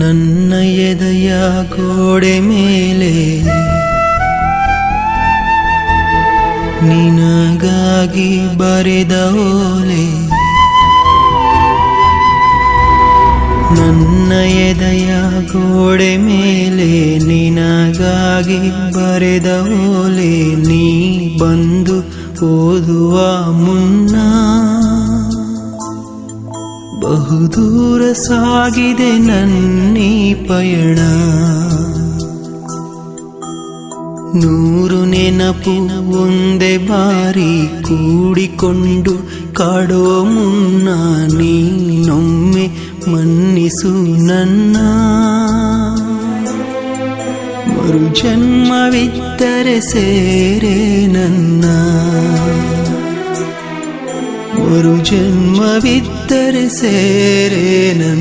ನನ್ನ ಎದೆಯ ಗೋಡೆ ಮೇಲೆ ನಿನಗಾಗಿ ಬರೆದ ಓಲೆ. ನನ್ನ ಎದೆಯ ಗೋಡೆ ಮೇಲೆ ನಿನಗಾಗಿ ಬರೆದ ಓಲೆ, ನೀ ಬಂದು ಓದುವ ಮುನ್ನ ಬಹುದೂರ ಸಾಗಿದೆ ನನ್ನಿ ಪಯಣ. ನೂರು ನೆನಪು ಒಂದೇ ಬಾರಿ ಕೂಡಿಕೊಂಡು ಕಾಡೋ ಮುನ್ನ ನೀನೊಮ್ಮೆ ಮನ್ನಿಸು ನನ್ನ. ಮರು ಜನ್ಮವಿದ್ದರೆ ಸೇರೆ ನನ್ನ. ಮರು ಜನ್ಮವಿದ್ದರೆ ಸೇರೆ ನನ್ನ